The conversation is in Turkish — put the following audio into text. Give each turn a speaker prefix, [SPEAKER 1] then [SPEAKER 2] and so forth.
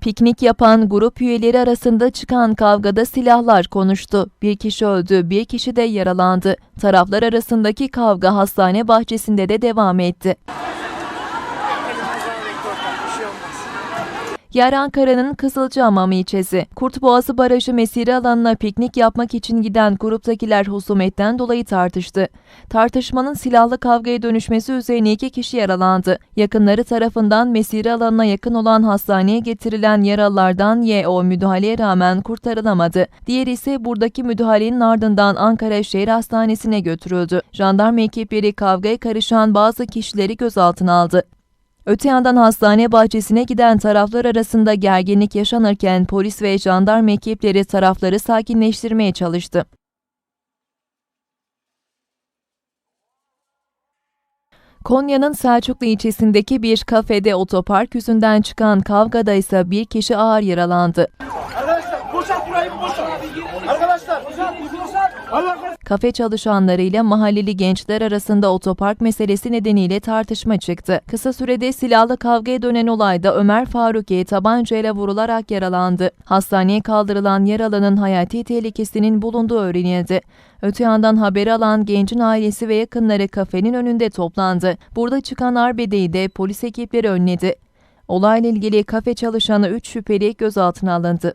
[SPEAKER 1] Piknik yapan grup üyeleri arasında çıkan kavgada silahlar konuştu. Bir kişi öldü, bir kişi de yaralandı. Taraflar arasındaki kavga hastane bahçesinde de devam etti. Yer Ankara'nın Kızılcahamam ilçesi. Kurtboğazı Barajı mesire alanına piknik yapmak için giden gruptakiler husumetten dolayı tartıştı. Tartışmanın silahlı kavgaya dönüşmesi üzerine iki kişi yaralandı. Yakınları tarafından mesire alanına yakın olan hastaneye getirilen yaralılardan Y.O. müdahaleye rağmen kurtarılamadı. Diğeri ise buradaki müdahalenin ardından Ankara Şehir Hastanesi'ne götürüldü. Jandarma ekipleri kavgaya karışan bazı kişileri gözaltına aldı. Öte yandan hastane bahçesine giden taraflar arasında gerginlik yaşanırken polis ve jandarma ekipleri tarafları sakinleştirmeye çalıştı. Konya'nın Selçuklu ilçesindeki bir kafede otopark yüzünden çıkan kavgada ise bir kişi ağır yaralandı.
[SPEAKER 2] Arkadaşlar boşalt burayı boşalt. Arkadaşlar boşalt
[SPEAKER 1] Kafe çalışanlarıyla mahalleli gençler arasında otopark meselesi nedeniyle tartışma çıktı. Kısa sürede silahlı kavgaya dönen olayda Ömer Faruki tabancayla vurularak yaralandı. Hastaneye kaldırılan yaralının hayati tehlikesinin bulunduğu öğrenildi. Öte yandan haberi alan gencin ailesi ve yakınları kafenin önünde toplandı. Burada çıkan arbedeyi de polis ekipleri önledi. Olayla ilgili kafe çalışanı 3 şüpheli gözaltına alındı.